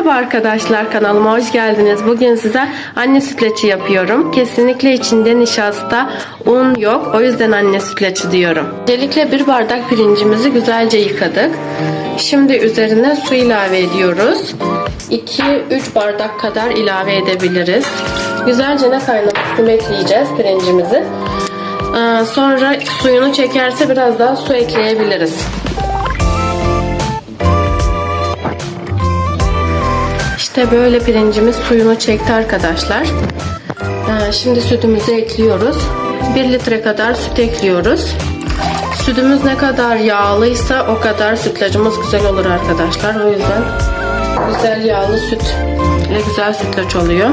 Merhaba arkadaşlar kanalıma hoş geldiniz. Bugün size anne sütlaçı yapıyorum. Kesinlikle içinde nişasta, un yok. O yüzden anne sütlaçı diyorum. Öncelikle bir bardak pirincimizi güzelce yıkadık. Şimdi üzerine su ilave ediyoruz. 2-3 bardak kadar ilave edebiliriz. Güzelce ne kaynamasını bekleyeceğiz pirincimizi. Sonra suyunu çekerse biraz daha su ekleyebiliriz. İşte böyle pirincimiz suyunu çekti arkadaşlar. Ee, Şimdi sütümüzü ekliyoruz. 1 litre kadar süt ekliyoruz. Sütümüz ne kadar yağlıysa o kadar sütlacımız güzel olur arkadaşlar. O yüzden güzel yağlı süt ile güzel sütlaç oluyor.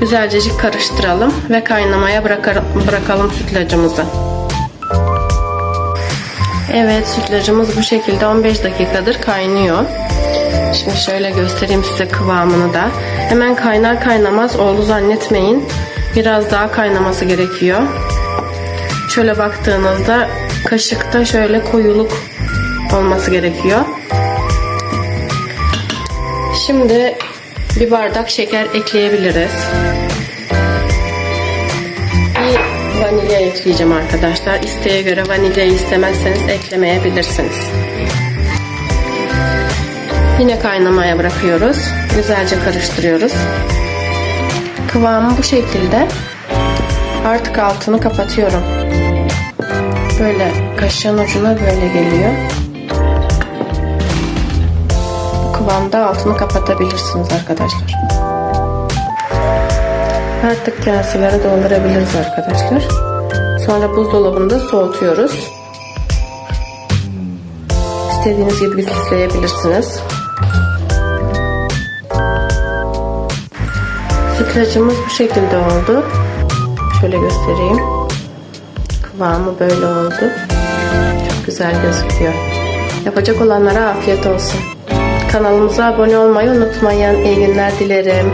Güzelce karıştıralım ve kaynamaya bırakalım sütlacımızı. Evet sütlacımız bu şekilde 15 dakikadır kaynıyor. Şimdi şöyle göstereyim size kıvamını da. Hemen kaynar kaynamaz oldu zannetmeyin. Biraz daha kaynaması gerekiyor. Şöyle baktığınızda kaşıkta şöyle koyuluk olması gerekiyor. Şimdi bir bardak şeker ekleyebiliriz. Bir vanilya ekleyeceğim arkadaşlar. İsteğe göre vanilya istemezseniz eklemeyebilirsiniz. Yine kaynamaya bırakıyoruz. Güzelce karıştırıyoruz. Kıvamı bu şekilde. Artık altını kapatıyorum. Böyle kaşığın ucuna böyle geliyor. Bu kıvamda altını kapatabilirsiniz arkadaşlar. Artık kaselere doldurabiliriz arkadaşlar. Sonra buzdolabında soğutuyoruz. İstediğiniz gibi süsleyebilirsiniz. Sütlacımız bu şekilde oldu. Şöyle göstereyim. Kıvamı böyle oldu. Çok güzel gözüküyor. Yapacak olanlara afiyet olsun. Kanalımıza abone olmayı unutmayın. İyi günler dilerim.